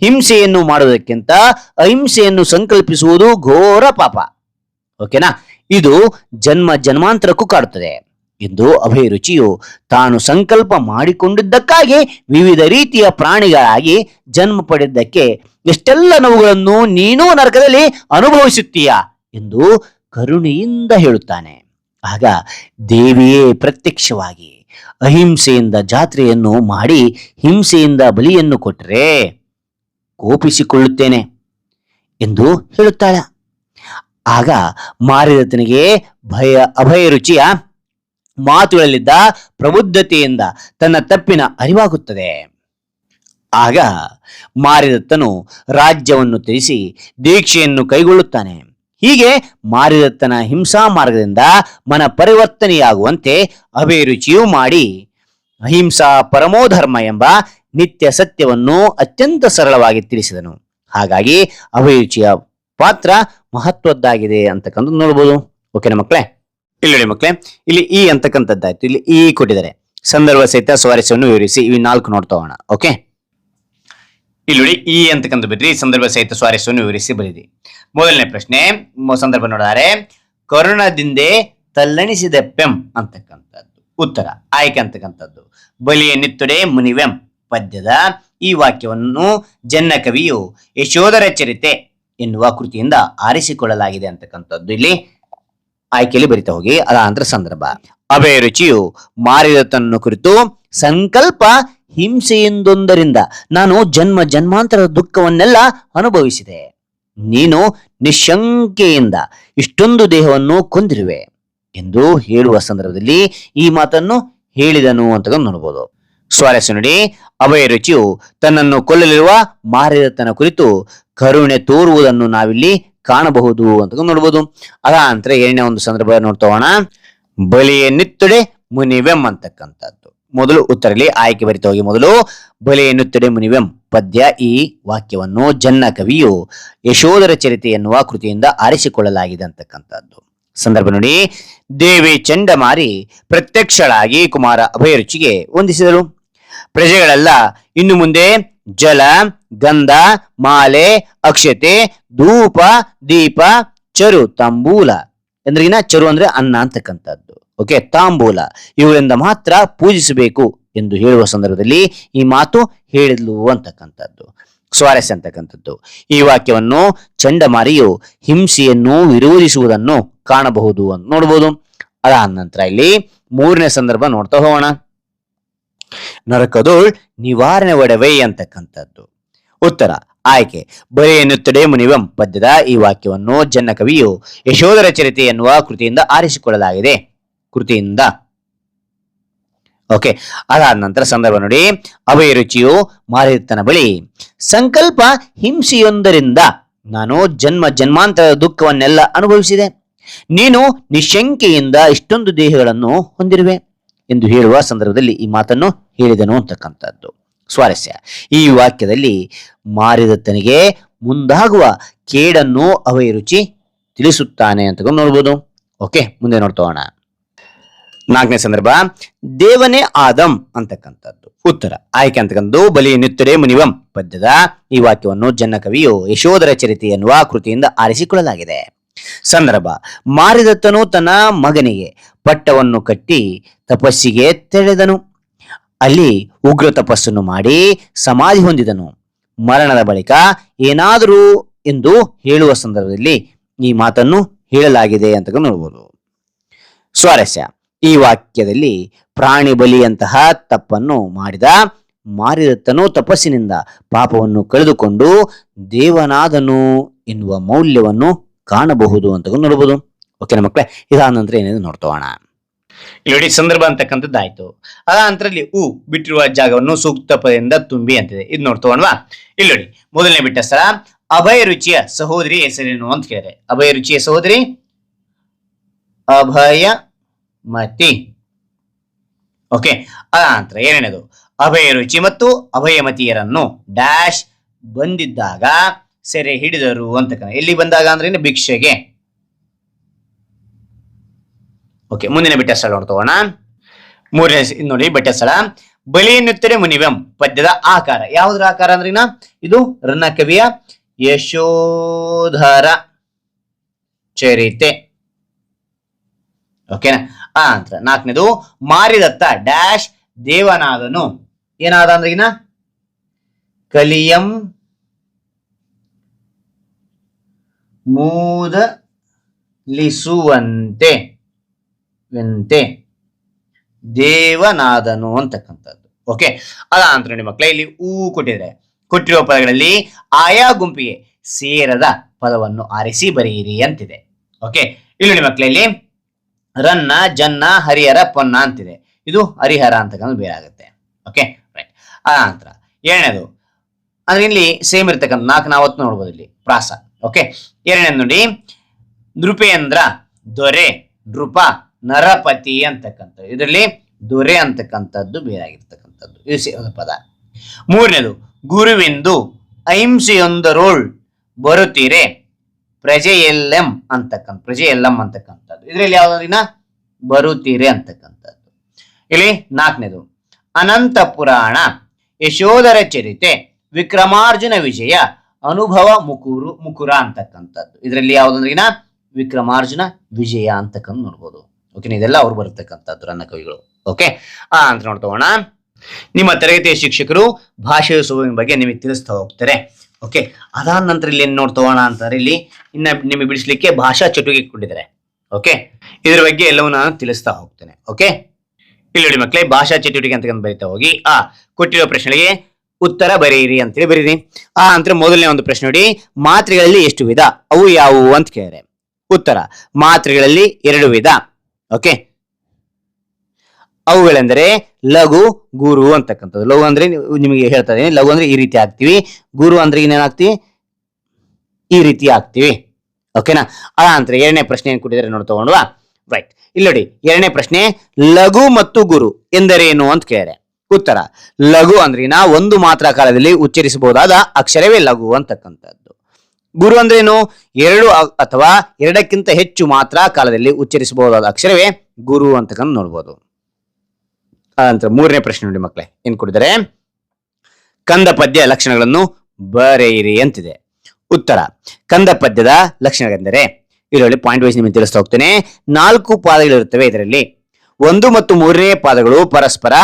ಹಿಂಸೆಯನ್ನು ಮಾಡುವುದಕ್ಕಿಂತ ಅಹಿಂಸೆಯನ್ನು ಸಂಕಲ್ಪಿಸುವುದು ಘೋರ ಪಾಪ. ಓಕೆನಾ? ಇದು ಜನ್ಮ ಜನ್ಮಾಂತರಕ್ಕೂ ಕಾಡುತ್ತದೆ. ಎಂದು ಅಭಿರುಚಿಯು ತಾನು ಸಂಕಲ್ಪ ಮಾಡಿಕೊಂಡಿದ್ದಕ್ಕಾಗಿ ವಿವಿಧ ರೀತಿಯ ಪ್ರಾಣಿಗಳಾಗಿ ಜನ್ಮ ಪಡೆದಕ್ಕೆ ಎಷ್ಟೆಲ್ಲ ನೋವುಗಳನ್ನು ನೀನೂ ನರಕದಲ್ಲಿ ಅನುಭವಿಸುತ್ತೀಯ ಎಂದು ಕರುಣೆಯಿಂದ ಹೇಳುತ್ತಾನೆ. ಆಗ ದೇವಿಯೇ ಪ್ರತ್ಯಕ್ಷವಾಗಿ ಅಹಿಂಸೆಯಿಂದ ಜಾತ್ರೆಯನ್ನು ಮಾಡಿ ಹಿಂಸೆಯಿಂದ ಬಲಿಯನ್ನು ಕೊಟ್ಟರೆ ಕೋಪಿಸಿಕೊಳ್ಳುತ್ತೇನೆ ಎಂದು ಹೇಳುತ್ತಾಳೆ. ಆಗ ಮಾರಿದತನಿಗೆ ಭಯ ಅಭಯ ರುಚಿಯ ಮಾತುಗಳಲ್ಲಿದ್ದ ಪ್ರಬುದ್ಧತೆಯಿಂದ ತನ್ನ ತಪ್ಪಿನ ಅರಿವಾಗುತ್ತದೆ. ಆಗ ಮಾರಿದತ್ತನು ರಾಜ್ಯವನ್ನು ತಿಳಿಸಿ ದೀಕ್ಷೆಯನ್ನು ಕೈಗೊಳ್ಳುತ್ತಾನೆ. ಹೀಗೆ ಮಾರಿದತ್ತನ ಹಿಂಸಾ ಮಾರ್ಗದಿಂದ ಮನ ಪರಿವರ್ತನೆಯಾಗುವಂತೆ ಅಭಿರುಚಿಯೂ ಮಾಡಿ ಅಹಿಂಸಾ ಪರಮೋಧರ್ಮ ಎಂಬ ನಿತ್ಯ ಸತ್ಯವನ್ನು ಅತ್ಯಂತ ಸರಳವಾಗಿ ತಿಳಿಸಿದನು. ಹಾಗಾಗಿ ಅಭಿರುಚಿಯ ಪಾತ್ರ ಮಹತ್ವದ್ದಾಗಿದೆ ಅಂತಕ್ಕಂಥ ನೋಡ್ಬೋದು. ಓಕೆನಾ ಮಕ್ಕಳೇ. ಇಲ್ಲಿ ನೋಡಿ ಮಕ್ಕಳೇ, ಇಲ್ಲಿ ಈ ಅಂತಕ್ಕಂಥದ್ದಾಯ್ತು. ಇಲ್ಲಿ ಈ ಕೊಟ್ಟಿದ್ದಾರೆ. ಸಂದರ್ಭ ಸಹಿತ ಸ್ವಾರಸ್ಯವನ್ನು ವಿವರಿಸಿ ಇವ್ ನಾಲ್ಕು ನೋಡ್ತೋಣ ಓಕೆ ಇಲ್ಲಿ ನೋಡಿ ಈ ಅಂತಕ್ಕಂಥ ಬಿದ್ರಿ ಸಂದರ್ಭ ಸಹಿತ ಸ್ವಾರಸ್ಯವನ್ನು ವಿವರಿಸಿ ಬರೀರಿ ಮೊದಲನೇ ಪ್ರಶ್ನೆ ಸಂದರ್ಭ ನೋಡಿದರೆ ಕರುಣದಿಂದೆ ತಲ್ಲಣಿಸಿದ ಪೆಂ ಅಂತಕ್ಕಂಥದ್ದು. ಉತ್ತರ, ಆಯ್ಕೆ ಅಂತಕ್ಕಂಥದ್ದು. ಬಲಿಯ ನಿತ್ತೊಡೆ ಮುನಿವೆಂ ಪದ್ಯದ ಈ ವಾಕ್ಯವನ್ನು ಜನ್ನ ಕವಿಯು ಯಶೋಧರ ಚರಿತೆ ಎನ್ನುವ ಕೃತಿಯಿಂದ ಆರಿಸಿಕೊಳ್ಳಲಾಗಿದೆ ಅಂತಕ್ಕಂಥದ್ದು ಇಲ್ಲಿ. ಆಯ್ಕೆಯಲ್ಲಿ ಬರಿತಾ ಹೋಗಿ. ಅದಾಂತರ ಸಂದರ್ಭ. ಅಭಯ ರುಚಿಯು ಮಾರಿದತನ್ನು ಕುರಿತು ಸಂಕಲ್ಪ ಹಿಂಸೆಯಿಂದೊಂದರಿಂದ ನಾನು ಜನ್ಮ ಜನ್ಮಾಂತರದ ದುಃಖವನ್ನೆಲ್ಲ ಅನುಭವಿಸಿದೆ. ನೀನು ನಿಶಂಕೆಯಿಂದ ಇಷ್ಟೊಂದು ದೇಹವನ್ನು ಕೊಂದಿರುವೆ ಎಂದು ಹೇಳುವ ಸಂದರ್ಭದಲ್ಲಿ ಈ ಮಾತನ್ನು ಹೇಳಿದನು ಅಂತ ನೋಡಬಹುದು ಸ್ವಾರಸ್ಯ ನೋಡಿ, ಅಭಯ ರುಚಿಯು ತನ್ನನ್ನು ಕೊಲ್ಲಲಿರುವ ಮಾರಿದತನ ಕುರಿತು ಕರುಣೆ ತೋರುವುದನ್ನು ನಾವಿಲ್ಲಿ ಕಾಣಬಹುದು ಅಂತ ನೋಡ್ಬೋದು. ಅದ ಏನೇ ಒಂದು ಸಂದರ್ಭ ನೋಡ್ತೋಣ ಬಲಿಯ ನಿತ್ತುಡೆ ಮುನಿವೆಂ ಅಂತಕ್ಕಂಥದ್ದು. ಮೊದಲು ಉತ್ತರಲಿ ಆಯ್ಕೆ ಬರಿತಾ ಹೋಗಿ ಮೊದಲು. ಬಲಿಯ ನಿತ್ತುಡೆ ಮುನಿವೆಂ ಪದ್ಯ ಈ ವಾಕ್ಯವನ್ನು ಜನ್ನ ಕವಿಯು ಯಶೋಧರ ಚರಿತೆ ಎನ್ನುವ ಕೃತಿಯಿಂದ ಆರಿಸಿಕೊಳ್ಳಲಾಗಿದೆ ಅಂತಕ್ಕಂಥದ್ದು. ಸಂದರ್ಭ ನೋಡಿ. ದೇವಿ ಚಂಡಮಾರಿ ಪ್ರತ್ಯಕ್ಷಳಾಗಿ ಕುಮಾರ ಅಭಯರುಚಿಗೆ ವಂದಿಸಿದರು. ಪ್ರಜೆಗಳೆಲ್ಲ ಇನ್ನು ಮುಂದೆ ಜಲ, ಗಂಧ, ಮಾಲೆ, ಅಕ್ಷತೆ, ಧೂಪ, ದೀಪ, ಚರು, ತಾಂಬೂಲ. ಎಂದ್ರಿಗಿನ ಚರು ಅಂದ್ರೆ ಅನ್ನ ಅಂತಕ್ಕಂಥದ್ದು. ಓಕೆ ತಾಂಬೂಲ. ಇವುಗಳಿಂದ ಮಾತ್ರ ಪೂಜಿಸಬೇಕು ಎಂದು ಹೇಳುವ ಸಂದರ್ಭದಲ್ಲಿ ಈ ಮಾತು ಹೇಳಿದ್ಲು ಅಂತಕ್ಕಂಥದ್ದು. ಸ್ವಾರಸ್ಯ ಅಂತಕ್ಕಂಥದ್ದು. ಈ ವಾಕ್ಯವನ್ನು ಚಂಡಮಾರಿಯು ಹಿಂಸೆಯನ್ನು ವಿರೋಧಿಸುವುದನ್ನು ಕಾಣಬಹುದು ಅಂತ ನೋಡಬಹುದು ಅದಾದ ನಂತರ ಇಲ್ಲಿ ಮೂರನೇ ಸಂದರ್ಭ ನೋಡ್ತಾ ಹೋಗೋಣ. ನರಕದೋಳ್ ನಿವಾರಣೆ ಒಡವೆ ಅಂತಕ್ಕಂಥದ್ದು. ಉತ್ತರ, ಆಯ್ಕೆ. ಬರೆ ಎನ್ನುತ್ತಡೆ ಮುನಿವಂ. ಪದ್ಯದ ಈ ವಾಕ್ಯವನ್ನು ಜನ್ನ ಕವಿಯು ಯಶೋಧರ ಚರಿತೆ ಎನ್ನುವ ಕೃತಿಯಿಂದ ಆರಿಸಿಕೊಳ್ಳಲಾಗಿದೆ. ಕೃತಿಯಿಂದ. ಓಕೆ, ಅದಾದ ನಂತರ ಸಂದರ್ಭ ನೋಡಿ. ಅಭಯ ರುಚಿಯು ಮಾರಿತನ ಬಳಿ, ಸಂಕಲ್ಪ ಹಿಂಸೆಯೊಂದರಿಂದ ನಾನು ಜನ್ಮ ಜನ್ಮಾಂತರದ ದುಃಖವನ್ನೆಲ್ಲ ಅನುಭವಿಸಿದೆ. ನೀನು ನಿಶಂಕೆಯಿಂದ ಇಷ್ಟೊಂದು ದೇಹಗಳನ್ನು ಹೊಂದಿರುವೆ. ಎಂದು ಹೇಳುವ ಸಂದರ್ಭದಲ್ಲಿ ಈ ಮಾತನ್ನು ಹೇಳಿದನು ಅಂತಕ್ಕಂಥದ್ದು. ಸ್ವಾರಸ್ಯ. ಈ ವಾಕ್ಯದಲ್ಲಿ ಮಾರಿದತ್ತನಿಗೆ ಮುಂದಾಗುವ ಕೇಡನ್ನು ಅವೈರುಚಿ ರುಚಿ ತಿಳಿಸುತ್ತಾನೆ ಅಂತ ನೋಡ್ಬೋದು ಓಕೆ ಮುಂದೆ ನೋಡ್ತೋಣ ನಾಲ್ಕನೇ ಸಂದರ್ಭ. ದೇವನೇ ಆದಂ ಅಂತಕ್ಕಂಥದ್ದು. ಉತ್ತರ. ಆಯ್ಕೆ ಅಂತಕ್ಕಂಥದ್ದು ಬಲಿ ನಿತ್ತರೆ ಮುನಿವಂ ಪದ್ಯದ ಈ ವಾಕ್ಯವನ್ನು ಜನ್ನ ಕವಿಯು ಯಶೋಧರ ಚರಿತೆ ಎನ್ನುವ ಕೃತಿಯಿಂದ ಆರಿಸಿಕೊಳ್ಳಲಾಗಿದೆ. ಸಂದರ್ಭ. ಮಾರಿದತ್ತನು ತನ್ನ ಮಗನಿಗೆ ಪಟ್ಟವನ್ನು ಕಟ್ಟಿ ತಪಸ್ಸಿಗೆ ತೆರೆದನು. ಅಲ್ಲಿ ಉಗ್ರ ತಪಸ್ಸನ್ನು ಮಾಡಿ ಸಮಾಧಿ ಹೊಂದಿದನು. ಮರಣದ ಬಳಿಕ ಏನಾದರೂ ಎಂದು ಹೇಳುವ ಸಂದರ್ಭದಲ್ಲಿ ಈ ಮಾತನ್ನು ಹೇಳಲಾಗಿದೆ ಅಂತ ನೋಡ್ಬೋದು. ಸ್ವಾರಸ್ಯ, ಈ ವಾಕ್ಯದಲ್ಲಿ ಪ್ರಾಣಿ ಬಲಿಯಂತಹ ತಪ್ಪನ್ನು ಮಾಡಿದ ಮಾರಿದತ್ತನು ತಪಸ್ಸಿನಿಂದ ಪಾಪವನ್ನು ಕಳೆದುಕೊಂಡು ದೇವನಾದನು ಎನ್ನುವ ಮೌಲ್ಯವನ್ನು ಕಾಣಬಹುದು ಅಂತ ನೋಡಬಹುದು ಓಕೆನಾ ಮಕ್ಕಳೇ ಇದಾದ ನಂತರ ಏನೇನು ನೋಡ್ತೋಣ ಇಲ್ಲಿ ನೋಡಿ, ಸಂದರ್ಭ ಅಂತಕ್ಕಂಥದ್ದಾಯ್ತು. ಅದ ನಂತರದಲ್ಲಿ ಹೂ ಬಿಟ್ಟಿರುವ ಜಾಗವನ್ನು ಸೂಕ್ತ ಪದದಿಂದ ತುಂಬಿ ಅಂತಿದೆ. ಇದು ನೋಡ್ತೋಣವಾ ಇಲ್ಲಿ ಮೊದಲನೇ ಬಿಟ್ಟ ಸ್ಥಳ, ಅಭಯ ರುಚಿಯ ಸಹೋದರಿ ಹೆಸರೇನು ಅಂತ ಕೇಳಿದ್ರೆ. ಅಭಯ ರುಚಿಯ ಸಹೋದರಿ? ಅಭಯ ಮತಿ. ಓಕೆ ಅದ ನಂತರ ಏನೇನದು? ಅಭಯ ರುಚಿ ಮತ್ತು ಅಭಯಮತಿಯರನ್ನು ಡ್ಯಾಶ್ ಬಂದಿದ್ದಾಗ ಸೆರೆ ಹಿಡಿದರು ಅಂತ ಎಲ್ಲಿ ಬಂದಾಗ ಅಂದ್ರೆ? ಭಿಕ್ಷೆಗೆ. ಓಕೆ ಮುಂದಿನ ಬೆಟ್ಟ ಸ್ಥಳ ನೋಡ್ತೋಣ ಮೂರನೇ ನೋಡಿ ಬೆಟ್ಟ ಸ್ಥಳ ಬಲಿಯನ್ನುತ್ತರೆ ಮುನಿವೆಂ, ಪದ್ಯದ ಆಕಾರ. ಯಾವುದ್ರ ಆಕಾರ ಅಂದ್ರಿನ ಇದು ರನ್ನ ಕವಿಯ ಯಶೋಧರ ಚರಿತೆ. ಓಕೆನಾ ಆ ನಂತರ ನಾಲ್ಕನೇದು, ಮಾರಿದತ್ತ ಡ್ಯಾಶ್ ದೇವನಾದನು. ಏನಾದ ಅಂದ್ರೆ ಕಲಿಯಂ ಮೂದಲಿಸುವಂತೆ. ವಂತೆ. ದೇವನಾದನು ಅಂತಕ್ಕಂಥದ್ದು. ಓಕೆ ಅದ ನಂತರ ನೋಡಿ ಮಕ್ಕಳೇ ಇಲ್ಲಿ ಹೂ ಕೊಟ್ಟಿದ್ದಾರೆ ಕೊಟ್ಟಿರುವ ಪದಗಳಲ್ಲಿ ಆಯಾ ಗುಂಪಿಗೆ ಸೇರದ ಪದವನ್ನು ಆರಿಸಿ ಬರೆಯಿರಿ ಅಂತಿದೆ. ಓಕೆ ಇಲ್ಲಿ ನೋಡಿ ಮಕ್ಕಳಲ್ಲಿ ರನ್ನ, ಜನ್ನ, ಹರಿಹರ, ಪೊನ್ನ ಅಂತಿದೆ. ಇದು ಹರಿಹರ ಅಂತಕ್ಕಂಥ ಬೇರೆ ಆಗುತ್ತೆ. ಓಕೆ ರೈಟ್ ಆ ನಂತರ ಏಳನೇದು ಅಂದ್ರೆ ಇಲ್ಲಿ ಸೇಮ್ ಇರ್ತಕ್ಕಂಥ ನಾಲ್ಕು ನಾವತ್ತು ನೋಡ್ಬೋದು ಇಲ್ಲಿ, ಪ್ರಾಸ. ಓಕೆ ಎರಡನೇದು ನೋಡಿ, ನೃಪೇಂದ್ರ, ದೊರೆ, ನೃಪ ನರಪತಿ ಅಂತಕ್ಕಂಥದ್ದು. ಇದರಲ್ಲಿ ದೊರೆ ಅಂತಕ್ಕಂಥದ್ದು ಬೇರಾಗಿರ್ತಕ್ಕಂಥದ್ದು. ಇದು ಸೇರಿದ ಪದ. ಮೂರನೇದು, ಗುರುವಿಂದು ಅಹಿಂಸೆಯೊಂದರೋಳ್ ಬರುತ್ತೀರೆ ಪ್ರಜೆಯೆಲ್ಲಂ ಅಂತಕ್ಕಂಥ, ಪ್ರಜೆಯೆಲ್ಲಂ ಅಂತಕ್ಕಂಥದ್ದು. ಇದರಲ್ಲಿ ಯಾವ್ದಿನ ಬರುತ್ತೀರೆ ಅಂತಕ್ಕಂಥದ್ದು. ಇಲ್ಲಿ ನಾಲ್ಕನೇದು, ಅನಂತ ಪುರಾಣ, ಯಶೋಧರ ಚರಿತೆ, ವಿಕ್ರಮಾರ್ಜುನ ವಿಜಯ, ಅನುಭವ ಮುಕುರು ಮುಕುರ ಅಂತಕ್ಕಂಥದ್ದು. ಇದರಲ್ಲಿ ಯಾವ್ದಂದ್ರಿನ ವಿಕ್ರಮಾರ್ಜುನ ವಿಜಯ ಅಂತಕ್ಕಂಥ ನೋಡ್ಬೋದು. ಓಕೆ ಇದೆಲ್ಲ ಅವ್ರು ಬರತಕ್ಕಂಥದ್ದು ರನ್ನ ಕವಿಗಳು. ಓಕೆ ಆ, ಅಂತ ನೋಡ್ತೋಣ ನಿಮ್ಮ ತರಗತಿಯ ಶಿಕ್ಷಕರು ಭಾಷೆಯ ಸ್ವಭಾವದ ಬಗ್ಗೆ ನಿಮಗೆ ತಿಳಿಸ್ತಾ ಹೋಗ್ತಾರೆ. ಓಕೆ ಅದಾದ ನಂತರ ಇಲ್ಲಿ ಏನ್ ನೋಡ್ತೋಣ ಅಂತಾರೆ ಇಲ್ಲಿ ಇನ್ನ ನಿಮಗೆ ಬಿಡಿಸ್ಲಿಕ್ಕೆ ಭಾಷಾ ಚಟುವಟಿಕೆ ಕೊಟ್ಟಿದ್ದಾರೆ. ಓಕೆ ಇದ್ರ ಬಗ್ಗೆ ಎಲ್ಲವೂ ನಾನು ತಿಳಿಸ್ತಾ ಹೋಗ್ತೇನೆ. ಓಕೆ ಇಲ್ಲಿ ನೋಡಿ ಮಕ್ಕಳೇ ಭಾಷಾ ಚಟುವಟಿಕೆ ಅಂತ ಬರೀತಾ ಹೋಗಿ. ಆ, ಕೊಟ್ಟಿರೋ ಪ್ರಶ್ನೆಗೆ ಉತ್ತರ ಬರೆಯಿರಿ ಅಂತೇಳಿ ಬರೀರಿ. ಆ, ನಂತರ ಮೊದಲನೇ ಒಂದು ಪ್ರಶ್ನೆ ನೋಡಿ. ಮಾತ್ರೆಗಳಲ್ಲಿ ಎಷ್ಟು ವಿಧ? ಅವು ಯಾವುವು ಅಂತ ಕೇಳಿದ್ರೆ ಉತ್ತರ, ಮಾತ್ರೆಗಳಲ್ಲಿ ಎರಡು ವಿಧ. ಓಕೆ ಅವುಗಳೆಂದರೆ ಲಘು, ಗುರು ಅಂತಕ್ಕಂಥದ್ದು. ಲಘು ಅಂದ್ರೆ ನಿಮಗೆ ಹೇಳ್ತಾ ಇದ್ದೀನಿ, ಲಘು ಅಂದ್ರೆ ಈ ರೀತಿ ಹಾಕ್ತಿವಿ. ಗುರು ಅಂದ್ರೆ ಇನ್ನೇನಾಗ್ತಿವಿ ಈ ರೀತಿ ಹಾಕ್ತಿವಿ. ಓಕೆನಾ ಆ ನಂತರ ಎರಡನೇ ಪ್ರಶ್ನೆ ಏನ್ ಕೊಟ್ಟಿದ್ದಾರೆ ನೋಡಿ ತಗೊಂಡ್ವಾ? ರೈಟ್ ಇಲ್ಲಿ ನೋಡಿ, ಎರಡನೇ ಪ್ರಶ್ನೆ, ಲಘು ಮತ್ತು ಗುರು ಎಂದರೇನು ಅಂತ ಕೇಳಿದೆ. ಉತ್ತರ, ಲಘು ಅಂದ್ರಿನ ಒಂದು ಮಾತ್ರ ಕಾಲದಲ್ಲಿ ಉಚ್ಚರಿಸಬಹುದಾದ ಅಕ್ಷರವೇ ಲಘು ಅಂತಕ್ಕಂಥದ್ದು. ಗುರು ಅಂದ್ರೇನು? ಎರಡು ಅಥವಾ ಎರಡಕ್ಕಿಂತ ಹೆಚ್ಚು ಮಾತ್ರ ಕಾಲದಲ್ಲಿ ಉಚ್ಚರಿಸಬಹುದಾದ ಅಕ್ಷರವೇ ಗುರು ಅಂತಕ್ಕಂಥ ನೋಡ್ಬೋದು. ಅದಂತರ ಮೂರನೇ ಪ್ರಶ್ನೆ ನೋಡಿ ಮಕ್ಕಳೇ ಏನ್ ಕೊಟ್ಟಿದ್ದಾರೆ ಕಂದ ಪದ್ಯ ಲಕ್ಷಣಗಳನ್ನು ಬರೆಯಿರಿ ಅಂತಿದೆ. ಉತ್ತರ, ಕಂದ ಪದ್ಯದ ಲಕ್ಷಣಗಳೆಂದರೆ ಇದರಲ್ಲಿ ಪಾಯಿಂಟ್ ವೈಸ್ ನಿಮಗೆ ತಿಳಿಸ್ತಾ ಹೋಗ್ತೇನೆ, ನಾಲ್ಕು ಪಾದಗಳಿರುತ್ತವೆ ಇದರಲ್ಲಿ. ಒಂದು ಮತ್ತು ಮೂರನೇ ಪಾದಗಳು ಪರಸ್ಪರ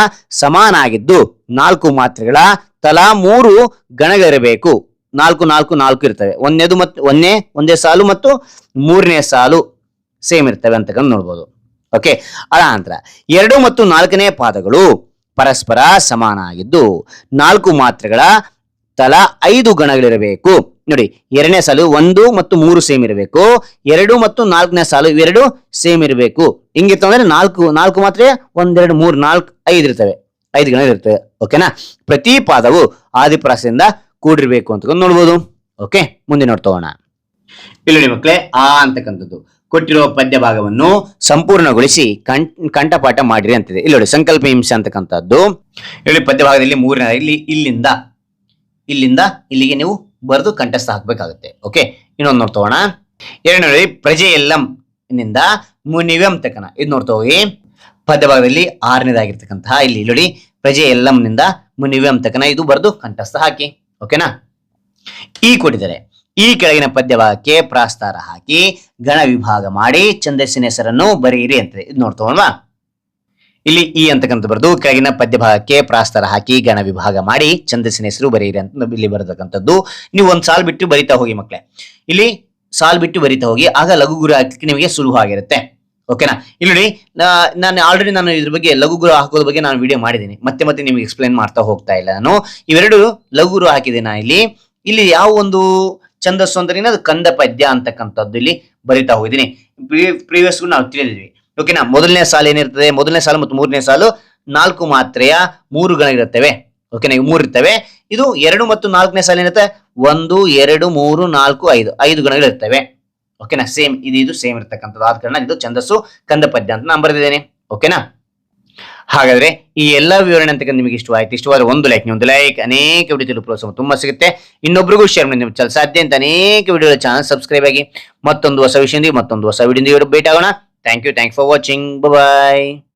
ಸಮಾನ ಆಗಿದ್ದು ನಾಲ್ಕು ಮಾತ್ರೆಗಳ ತಲಾ ಮೂರು ಗಣಗಳಿರಬೇಕು. ನಾಲ್ಕು ನಾಲ್ಕು ನಾಲ್ಕು ಇರ್ತವೆ. ಒಂದೇದು ಮತ್ತು ಒಂದೇ ಒಂದೇ ಸಾಲು ಮತ್ತು ಮೂರನೇ ಸಾಲು ಸೇಮ್ ಇರ್ತವೆ ಅಂತಕ್ಕಂಥ ನೋಡ್ಬೋದು. ಓಕೆ ಅದ ನಂತರ ಎರಡು ಮತ್ತು ನಾಲ್ಕನೇ ಪಾದಗಳು ಪರಸ್ಪರ ಸಮಾನ ಆಗಿದ್ದು ನಾಲ್ಕು ಮಾತ್ರೆಗಳ ತಲಾ ಐದು ಗಣಗಳಿರಬೇಕು. ನೋಡಿ, ಎರಡನೇ ಸಾಲು ಒಂದು ಮತ್ತು ಮೂರು ಸೇಮ್ ಇರಬೇಕು. ಎರಡು ಮತ್ತು ನಾಲ್ಕನೇ ಸಾಲು ಇವೆರಡು ಸೇಮ್ ಇರಬೇಕು. ಹಿಂಗಿತ್ತು ಅಂದ್ರೆ ನಾಲ್ಕು ನಾಲ್ಕು ಮಾತ್ರೆ ಒಂದೆರಡು, ಮೂರು, ನಾಲ್ಕು, ಐದು ಇರ್ತವೆ. ಐದು ಗಣಗಳಿರ್ತವೆ. ಓಕೆನಾ ಪ್ರತಿ ಪಾದವು ಆದಿಪ್ರಾಸದಿಂದ ಕೂಡಿರ್ಬೇಕು ಅಂತ ನೋಡ್ಬೋದು. ಓಕೆ ಮುಂದೆ ನೋಡ್ತೋಣ ಇಲ್ಲಿ ಮಕ್ಕಳೇ, ಆ ಅಂತಕ್ಕಂಥದ್ದು. ಕೊಟ್ಟಿರುವ ಪದ್ಯ ಭಾಗವನ್ನು ಸಂಪೂರ್ಣಗೊಳಿಸಿ ಕಂಠ ಕಂಠಪಾಠ ಮಾಡಿರಿ ಅಂತಿದೆ. ಇಲ್ಲಿ ನೋಡಿ, ಸಂಕಲ್ಪ ಹಿಂಸೆ ಅಂತಕ್ಕಂಥದ್ದು. ಇಲ್ಲಿ ಪದ್ಯ ಭಾಗದಲ್ಲಿ ಮೂರನೇ, ಇಲ್ಲಿ, ಇಲ್ಲಿಂದ ಇಲ್ಲಿಂದ ಇಲ್ಲಿಗೆ ನೀವು ಬರೆದು ಕಂಠಸ್ಥ ಹಾಕ್ಬೇಕಾಗುತ್ತೆ. ಓಕೆ ಇನ್ನೊಂದು ನೋಡ್ತೋಣ ಎರಡನೇ ಪ್ರಜೆ ಎಲ್ಲಂ ನಿಂದ ಮುನಿವೆಂ ತಕನ. ಇದು ನೋಡ್ತಾ ಹೋಗಿ ಪದ್ಯ ಭಾಗದಲ್ಲಿ ಆರನೇದಾಗಿರ್ತಕ್ಕಂತಹ ಇಲ್ಲಿ ನೋಡಿ ಪ್ರಜೆ ಎಲ್ಲಂನಿಂದ ಮುನಿವೆಂ ತಕನ. ಇದು ಬರೆದು ಕಂಠಸ್ಥ ಹಾಕಿ. ಓಕೆನಾ ಈ ಕೊಟ್ಟಿದ್ದಾರೆ. ಈ ಕೆಳಗಿನ ಪದ್ಯಭಾಗಕ್ಕೆ ಪ್ರಾಸ್ತಾರ ಹಾಕಿ ಗಣ ವಿಭಾಗ ಮಾಡಿ ಛಂದಸ್ಸಿನ ಹೆಸರನ್ನು ಬರೆಯಿರಿ ಅಂತ ಇದು ನೋಡ್ತೋಣವಾ ಇಲ್ಲಿ ಈ ಅಂತಕ್ಕಂಥ ಬರೆದು ಕೆಳಗಿನ ಪದ್ಯಭಾಗಕ್ಕೆ ಪ್ರಾಸ್ತಾರ ಹಾಕಿ ಗಣ ವಿಭಾಗ ಮಾಡಿ ಛಂದಸ್ಸಿನ ಹೆಸರು ಬರೆಯಿರಿ ಅಂತ ಇಲ್ಲಿ ಬರತಕ್ಕಂಥದ್ದು ನೀವು ಒಂದು ಸಾಲ್ ಬಿಟ್ಟು ಬರಿತಾ ಹೋಗಿ ಮಕ್ಕಳೇ ಇಲ್ಲಿ ಸಾಲ್ ಬಿಟ್ಟು ಬರಿತಾ ಹೋಗಿ, ಆಗ ಲಘು ಗುರು ಹಾಕಲಿಕ್ಕೆ ನಿಮಗೆ ಸುಲಭ ಆಗಿರುತ್ತೆ ಓಕೆನಾ ಇಲ್ಲಿ ನೋಡಿ ನಾನು ಆಲ್ರೆಡಿ ನಾನು ಇದ್ರ ಬಗ್ಗೆ ಲಘು ಗುರು ಹಾಕೋದ್ರ ಬಗ್ಗೆ ನಾನು ವಿಡಿಯೋ ಮಾಡಿದ್ದೀನಿ. ಮತ್ತೆ ಮತ್ತೆ ನಿಮಗೆ ಎಕ್ಸ್ಪ್ಲೈನ್ ಮಾಡ್ತಾ ಹೋಗ್ತಾ ಇಲ್ಲ ನಾನು. ಇವೆರಡು ಲಘು ಗುರು ಹಾಕಿದೆ ನಾ ಇಲ್ಲಿ. ಇಲ್ಲಿ ಯಾವ ಒಂದು ಛಂದಸ್ಸು ಅಂದ್ರೆ ಅದು ಕಂದ ಪದ್ಯ ಅಂತಕ್ಕಂಥದ್ದು ಇಲ್ಲಿ ಬರಿತಾ ಹೋಗಿದ್ದೀನಿ. ಪ್ರೀವಿಯಸ್ ನಾವು ತಿಳಿದಿದ್ವಿ. ಓಕೆನಾ ಮೊದಲನೇ ಸಾಲು ಏನಿರ್ತದೆ? ಮೊದಲನೇ ಸಾಲು ಮತ್ತು ಮೂರನೇ ಸಾಲು ನಾಲ್ಕು ಮಾತ್ರೆಯ ಮೂರು ಗಣ ಇರುತ್ತವೆ ಓಕೆನಾ ಮೂರು ಇರ್ತವೆ. ಇದು ಎರಡು ಮತ್ತು ನಾಲ್ಕನೇ ಸಾಲು ಏನಿರುತ್ತೆ? ಒಂದು, ಎರಡು, ಮೂರು, ನಾಲ್ಕು, ಐದು. ಐದು ಗಣಗಳು ಇರ್ತವೆ ಓಕೆನಾ ಸೇಮ್ ಇದು ಇದು ಸೇಮ್ ಇರ್ತಕ್ಕಂಥದ್ದು. ಆದ ಕಾರಣ ಇದು ಛಂದಸ್ಸು ಕಂದ ಪದ್ಯ ಅಂತ ನಾನು ಬರೆದಿದ್ದೇನೆ. ಓಕೆನಾ ಹಾಗಾದ್ರೆ ಈ ಎಲ್ಲ ವಿವರಣೆ ಅಂತ ನಿಮಗೆ ಇಷ್ಟವಾಯ್ತು, ಇಷ್ಟವಾದ ಒಂದು ಲೈಕ್ ಒಂದು ಲೈಕ್ ಅನೇಕ ವಿಡಿಯೋ ಪ್ರೋತ್ಸಾಹ ತುಂಬಾ ಸಿಗುತ್ತೆ. ಇನ್ನೊಬ್ರಿಗೂ ಶೇರ್ ಮಾಡಿ, ನಿಮ್ಗೆ ಸಾಧ್ಯ ಅಂತ ಅನೇಕ ವಿಡಿಯೋ ಚಾನಲ್ ಸಬ್ಸ್ಕ್ರೈಬ್ ಆಗಿ ಮತ್ತೊಂದು ಹೊಸ ವಿಷಯದಿಂದ ಮತ್ತೊಂದು ಹೊಸ ವಿಡಿಯೋ ಭೇಟಿ ಆಗೋಣ thank you thank for watching bye